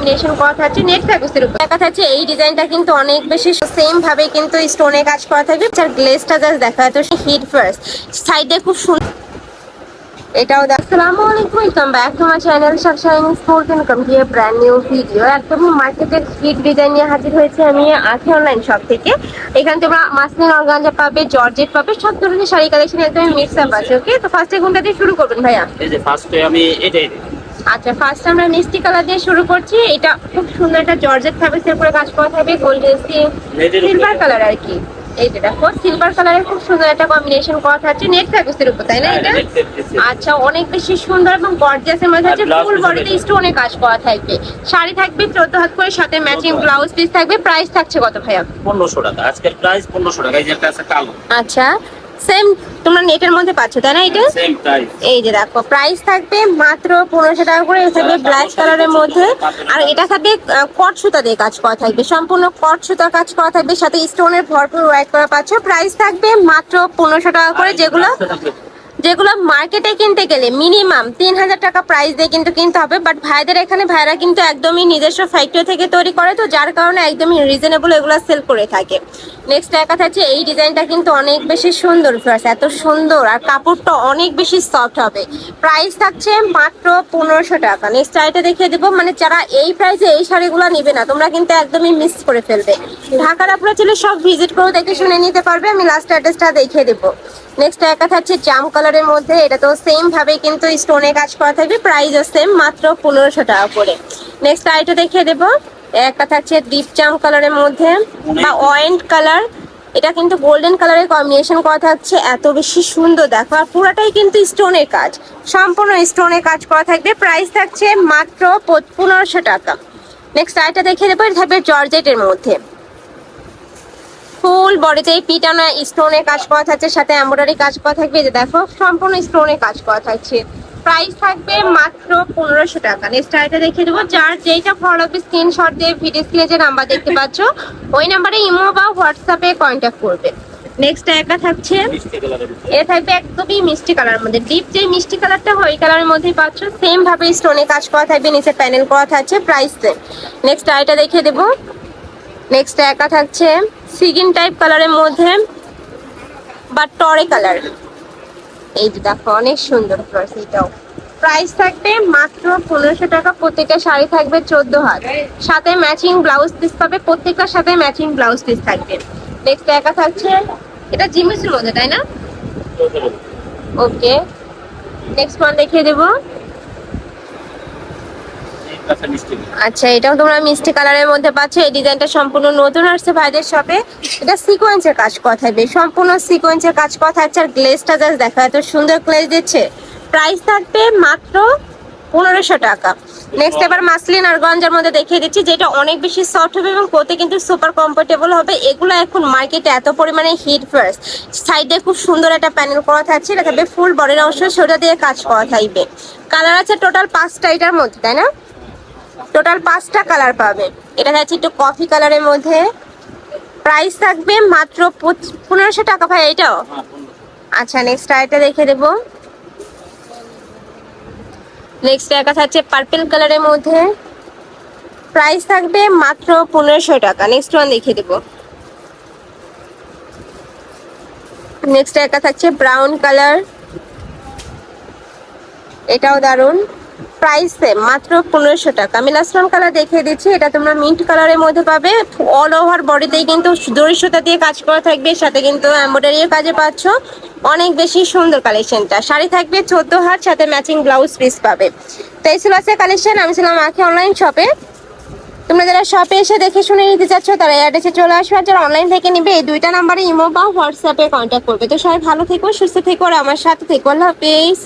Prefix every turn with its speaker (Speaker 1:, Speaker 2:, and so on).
Speaker 1: Combination করা থাকছে net ফ্যাব্রিক্সের উপর। দেখা যাচ্ছে এই ডিজাইনটা কিন্তু অনেক বেশি সেম ভাবে কিন্তু স্টোনে কাজ করা থাকবে। আর গ্লেজটা জাস্ট দেখা যাচ্ছে হিট ফার্স্ট সাইডে খুব সুন্দর এটাও আসসালামু ব্র্যান্ড নিউ ভিডিও মার্কেটের হিট ডিজাইন নিয়ে হাজির হয়েছে আমি অনলাইন শপ থেকে। এখানে তোমরা পাবে জর্জেট পাবে, সব ধরনের শাড়ি কালেকশন আছে ওকে তো কোনটা দিয়ে শুরু করবেন ভাইয়া। আচ্ছা ফার্স্ট আমরা মিষ্টি কালার দিয়ে শুরু করছি। এটা খুব সুন্দর একটা জর্জেট ফ্যাব্রিক্সের উপরে কাজ করা থাকবে গোল্ডেন সিলভার কালার আর কি। এই যে দেখো সিলভার কালারের খুব সুন্দর একটা কম্বিনেশন করা থাকছে নেট উপর তাই না
Speaker 2: হ্যাঁ,
Speaker 1: এটা
Speaker 2: এর।
Speaker 1: আচ্ছা অনেক বেশি সুন্দর এবং মধ্যে
Speaker 2: আর
Speaker 1: হচ্ছে
Speaker 2: blouse
Speaker 1: ফুল বডিতে স্টোনে কাজ করা থাকবে। শাড়ি থাকবে চোদ্দ হাত করে সাথে ম্যাচিং ব্লাউজ পিস থাকবে। প্রাইস থাকছে কত ভাইয়া?
Speaker 2: পনেরোশো টাকা। প্রাইস পনেরোশো টাকা। এই যে একটা আছে কালো।
Speaker 1: আচ্ছা সেম তোমরা নেটের মধ্যে পাচ্ছ তাই না এটা? এই যে দেখো প্রাইস থাকবে মাত্র পনেরোশো টাকা করে এটা থাকবে ব্ল্যাক কালারের মধ্যে। আর এটা থাকবে কট সুতা দিয়ে কাজ করা থাকবে সম্পূর্ণ কট সুতার কাজ করা থাকবে সাথে স্টোনের ভরপুর ওয়াইট করা পাচ্ছ। প্রাইস থাকবে মাত্র পনেরোশো টাকা করে যেগুলো যেগুলো মার্কেটে কিনতে গেলে মিনিমাম তিন হাজার টাকা প্রাইস দিয়ে কিন্তু কিনতে হবে বাট ভাইদের এখানে ভাইরা কিন্তু একদমই নিজস্ব ফ্যাক্টরি থেকে তৈরি করে তো, যার কারণে একদমই রিজনেবল এগুলো সেল করে থাকে। নেক্সট দেখা যাচ্ছে এই ডিজাইনটা কিন্তু অনেক বেশি সুন্দর ফ্লাস এত সুন্দর আর কাপড়টা অনেক বেশি সফট হবে। প্রাইস থাকছে মাত্র পনেরোশো টাকা। নেক্সট আইটা দেখিয়ে দেবো মানে যারা এই প্রাইসে এই শাড়িগুলো নিবে না, তোমরা কিন্তু একদমই মিস করে ফেলবে। ঢাকার আপনারা চলে সব ভিজিট করে, দেখে শুনে নিতে পারবে, আমি লাস্ট অ্যাড্রেসটা দেখিয়ে দেবো। নেক্সট একা থাকছে জাম কালারের মধ্যে, এটা তো সেম ভাবে কিন্তু স্টোনে কাজ করা থাকবে প্রাইসও সেম মাত্র পনেরোশো টাকা করে। নেক্সট আইটা দেখিয়ে দেবো, একটা থাকছে ডিপ জাম কালারের মধ্যে, বা অয়েন্ট কালার এটা কিন্তু গোল্ডেন কালারের কম্বিনেশন করা থাকছে, এত বেশি সুন্দর, দেখো, আর পুরাটাই কিন্তু স্টোনের কাজ, সম্পূর্ণ স্টোনের কাজ করা থাকবে প্রাইস থাকছে মাত্র পনেরোশো টাকা। নেক্সট আইটা দেখিয়ে দেবো, এটা থাকবে জর্জেটের মধ্যে। ফুল বডিতে পিটানো স্টোনে কাজ করা থাকছে, সাথে এমব্রয়ডারি কাজ করা থাকবে। যে দেখো, সম্পূর্ণ স্টোনে কাজ করা থাকছে। প্রাইস থাকবে মাত্র পনেরোশো টাকা। নেক্সট আইটা দেখিয়ে দেবো। যার যেইটা ভালো লাগবে স্ক্রিনশট দিয়ে ভিডিও স্ক্রিনে যে নাম্বার দেখতে পাচ্ছ, ওই নাম্বারে ইমো বা হোয়াটসঅ্যাপে কন্ট্যাক্ট করবে। নেক্সট একা থাকছে এটা থাকবে একদমই মিষ্টি কালার মধ্যে। ডিপ যে মিষ্টি কালারটা হয় ওই কালারের মধ্যেই পাচ্ছ। সেম ভাবে স্টোনে কাজ করা থাকবে, নিচে প্যানেল করা থাকছে প্রাইস সেম নেক্সট আইটা দেখিয়ে দেবো। নেক্সট একা থাকছে সিগিন টাইপ কালারের মধ্যে বা টরে কালার এই যে দেখো অনেক সুন্দর ফ্লার্স এটাও। প্রাইস থাকবে মাত্র পনেরোশো টাকা প্রত্যেকটা শাড়ি থাকবে চোদ্দ হাত। সাথে ম্যাচিং ব্লাউজ পিস পাবে প্রত্যেকটার সাথে ম্যাচিং ব্লাউজ পিস থাকবে। নেক্সট একা থাকছে এটা জিমিসের মধ্যে তাই না? ওকে নেক্সট ওয়ান দেখিয়ে দেবো
Speaker 2: এই কাছে মিষ্টি কালার।
Speaker 1: আচ্ছা এটাও তোমরা মিষ্টি কালারের মধ্যে পাচ্ছ। এই ডিজাইনটা সম্পূর্ণ নতুন আসছে ভাইদের শপে। এটা সিকোয়েন্সের কাজ কথা থাকবে সম্পূর্ণ সিকোয়েন্সের কাজ কথা থাকছে আর গ্লেজটা জাস্ট দেখো, এত সুন্দর গ্লেজ দিচ্ছে। প্রাইস থাকবে মাত্র পনেরোশো টাকা। নেক্সট এবার মাসলিন আর গঞ্জার মধ্যে দেখিয়ে দিচ্ছি, যেটা অনেক বেশি সফট হবে এবং পরতে কিন্তু সুপার কমফোর্টেবল হবে। এগুলো এখন মার্কেটে এত পরিমাণে হিট ফার্স্ট সাইডে খুব সুন্দর একটা প্যানেল করা থাকছে, এটা থাকবে ফুল বডির অংশ সেটা দিয়ে কাজ করা থাকবে। কালার আছে টোটাল পাঁচটা এটার মধ্যে, তাই না? টোটাল পাঁচটা কালার পাবে। এটা হচ্ছে একটু কফি কালারের মধ্যে। প্রাইস থাকবে মাত্র পনেরোশো টাকা ভাই এটাও আচ্ছা নেক্সট আরেকটা দেখে দেবো। নেক্সট একা থাকছে পার্পেল কালারের মধ্যে। প্রাইস থাকবে মাত্র পনেরোশো টাকা। নেক্সট ওয়ান দেখিয়ে দেবো। নেক্সট একা থাকছে ব্রাউন কালার এটাও দারুণ প্রাইস মাত্র পনেরোশো টাকা। আমি লাস্ট কালার দেখিয়ে দিচ্ছি, এটা তোমরা মিন্ট কালারের মধ্যে পাবে। অল ওভার বডিতেই কিন্তু সুতা দিয়ে কাজ করা থাকবে, সাথে কিন্তু এমব্রয়ডারিও কাজে পাচ্ছ। অনেক বেশি সুন্দর কালেকশনটা শাড়ি থাকবে চোদ্দ হাত, সাথে ম্যাচিং ব্লাউজ পিস পাবে। তো এই ছিল আছে কালেকশন আমি ছিলাম আখি অনলাইন শপে তোমরা যারা শপে এসে দেখে শুনে নিতে চাচ্ছ, তারা অ্যাড্রেসে চলে আসবে। আর যারা অনলাইন থেকে নিবে, এই দুইটা নাম্বারে ইমো বা হোয়াটসঅ্যাপে কন্ট্যাক্ট করবে। তো সবাই ভালো থেকো, সুস্থ থেকো, আর আমার সাথে থেকো। আল্লাহ হাফেজ।